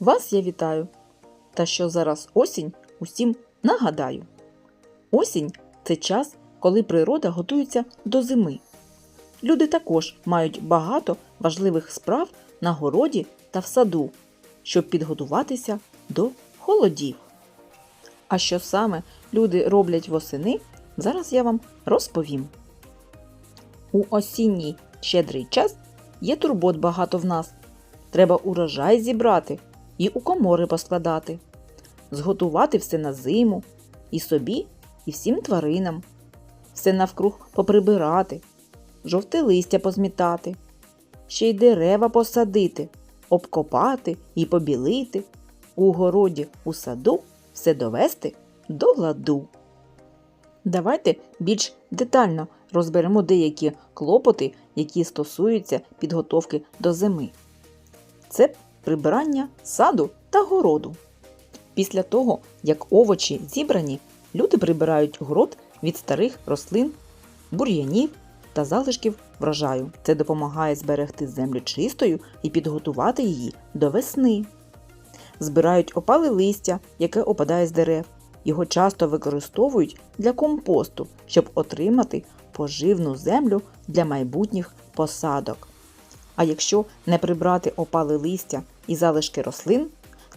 Вас я вітаю. Та що зараз осінь, усім нагадаю. Осінь це час, коли природа готується до зими. Люди також мають багато важливих справ на городі та в саду, щоб підготуватися до холодів. А що саме люди роблять восени, зараз я вам розповім. У осінній щедрий час є турбот багато в нас. Треба урожай зібрати і у комори поскладати, зготувати все на зиму, і собі, і всім тваринам, все навкруг поприбирати, жовте листя позмітати, ще й дерева посадити, обкопати і побілити, у городі, у саду все довести до ладу. Давайте більш детально розберемо деякі клопоти, які стосуються підготовки до зими. Це прибирання саду та городу. Після того, як овочі зібрані, люди прибирають город від старих рослин, бур'янів та залишків врожаю. Це допомагає зберегти землю чистою і підготувати її до весни. Збирають опали листя, яке опадає з дерев. Його часто використовують для компосту, щоб отримати поживну землю для майбутніх посадок. А якщо не прибрати опали листя і залишки рослин,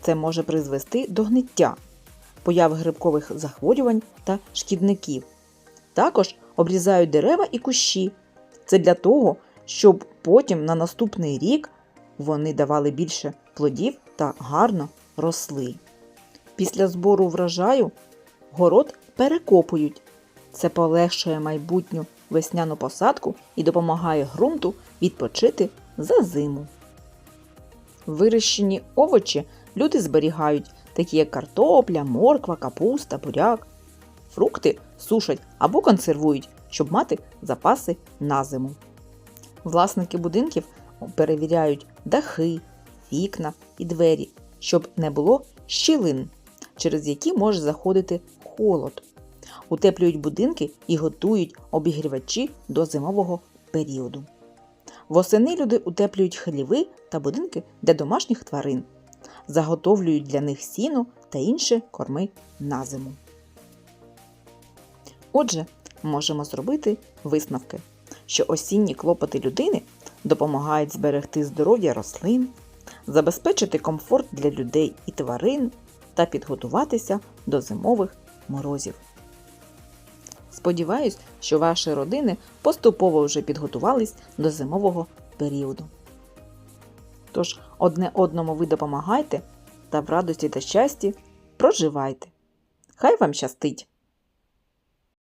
це може призвести до гниття, появи грибкових захворювань та шкідників. Також обрізають дерева і кущі. Це для того, щоб потім на наступний рік вони давали більше плодів та гарно росли. Після збору врожаю город перекопують. Це полегшує майбутню весняну посадку і допомагає ґрунту відпочити за зиму. Вирощені овочі люди зберігають, такі як картопля, морква, капуста, буряк. Фрукти сушать або консервують, щоб мати запаси на зиму. Власники будинків перевіряють дахи, вікна і двері, щоб не було щілин, через які може заходити холод. Утеплюють будинки і готують обігрівачі до зимового періоду. Восени люди утеплюють хліви та будинки для домашніх тварин, заготовлюють для них сіно та інші корми на зиму. Отже, можемо зробити висновки, що осінні клопоти людини допомагають зберегти здоров'я рослин, забезпечити комфорт для людей і тварин та підготуватися до зимових морозів. Сподіваюсь, що ваші родини поступово вже підготувались до зимового періоду. Тож одне одному ви допомагайте та в радості та щасті проживайте. Хай вам щастить!